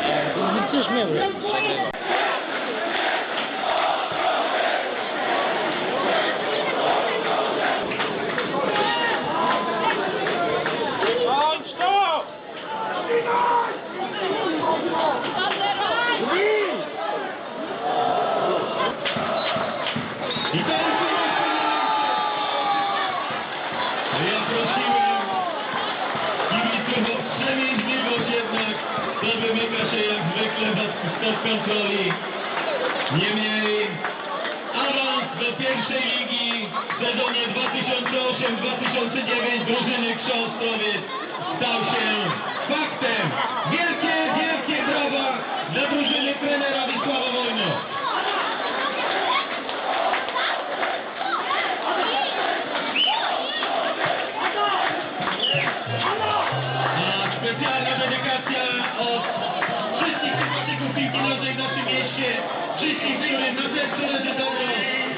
Muitos membros. Wymyka się jak zwykle spod kontroli. Niemniej awans do pierwszej ligi w sezonie 2008-2009 drużyny stał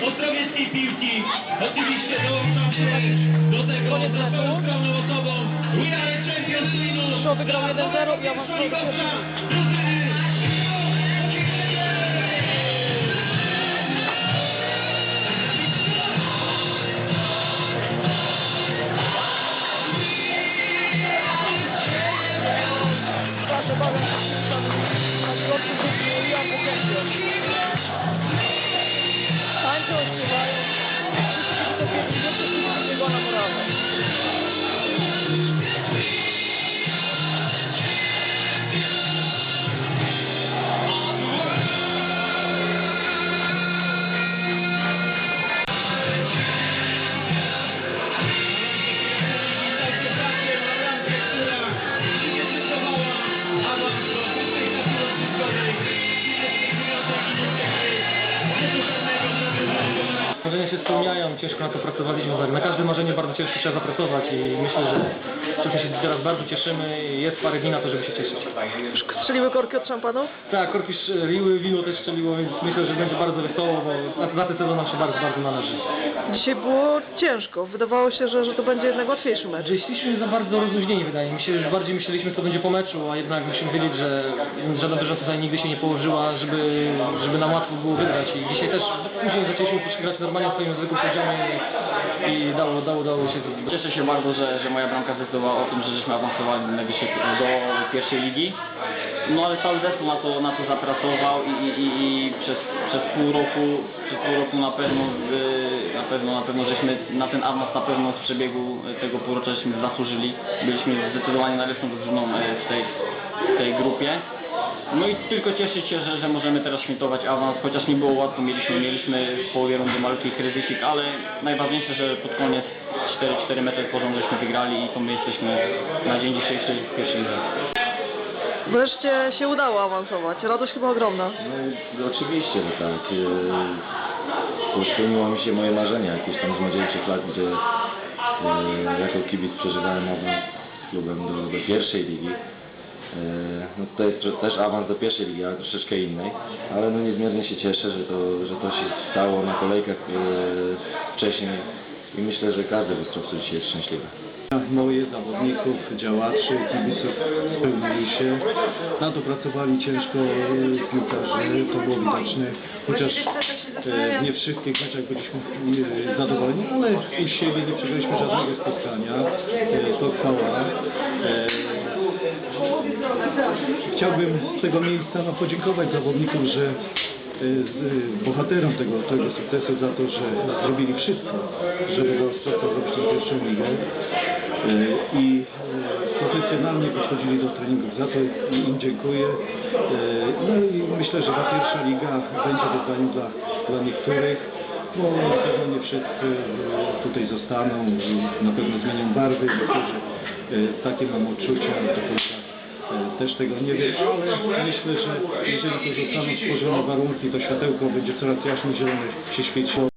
ostrowieckiej piłki. Oczywiście dołączam się do tego za swoją skromną osobą. We are champions Linu. Kto wygrał 1-0 i awansował do Marzenia się spełniają, ciężko na to pracowaliśmy, tak. na każde marzenie bardzo ciężko trzeba zapracować i myślę, że wszyscy się teraz bardzo cieszymy i jest parę dni na to, żeby się cieszyć. Już strzeliły korki od szampanów? Tak, korki strzeliły, wino też strzeliło, więc myślę, że będzie bardzo wesoło, bo na, na ten sezon nam się bardzo, bardzo należy. Dzisiaj było ciężko. Wydawało się, że, że to będzie jednak łatwiejszy mecz. Że jesteśmy za bardzo rozluźnieni, wydaje mi się, już bardziej myśleliśmy, co będzie po meczu, a jednak musimy wiedzieć, że żadna drużyna tutaj nigdy się nie położyła, żeby, żeby nam łatwo było wygrać i dzisiaj też później zaczęliśmy grać normalnie na swoim zwykłym poziomie i, i dało, dało, dało się zrobić. Cieszę się bardzo, że, że moja bramka zdecydowała o tym, że żeśmy awansowali do, pierwszej ligi. No ale cały zespół na to, na to zapracował i, i, i, przez, przez pół roku, przez pół roku na pewno, y, na pewno, na pewno żeśmy na ten awans na pewno w przebiegu tego półrocza żeśmy zasłużyli. Byliśmy zdecydowanie najlepszą drużyną y, w tej, w tej grupie. No i tylko cieszyć się, że, że możemy teraz świętować awans, chociaż nie było łatwo, mieliśmy, mieliśmy w połowie rundy malutki kryzysik, ale najważniejsze, że pod koniec 4-4 metry porząd żeśmy wygrali i to my jesteśmy na dzień dzisiejszy w pierwszej lidze. Wreszcie się udało awansować. Radość chyba ogromna. No oczywiście, że tak. E, Spełniło mi się moje marzenia jakieś tam z młodzieńczych lat, gdzie e, jako kibic przeżywałem awans z klubem do, do pierwszej ligi. E, No tro- też awans do pierwszej ligi, ale troszeczkę innej, ale no niezmiernie się cieszę, że to, że to się stało na kolejkach e, wcześniej i myślę, że każdy w Ostrowcu dzisiaj jest szczęśliwy. Moje zawodników, działaczy, kibiców spełnili się. Na to pracowali ciężko e, piłkarze, to było widoczne. Chociaż nie wszystkich meczach byliśmy zadowoleni, ale u siebie nie przegraliśmy żadnego spotkania. To chwała. Chciałbym z tego miejsca no, podziękować zawodnikom, że e, z, bohaterom tego, tego sukcesu za to, że zrobili wszystko, żeby Ostrowca zrobić tę pierwszą ligę E, i profesjonalnie podchodzili do treningów. Za to im dziękuję. No i myślę, że ta pierwsza liga będzie wyzwaniem dla, dla niektórych, bo na pewno nie wszyscy tutaj zostaną, na pewno zmienią barwy, niektórzy takie mam odczucia do końca też tego nie wiem, ale myślę, że jeżeli zostaną stworzone warunki, to światełko będzie coraz jaśniej zielone się świeciło.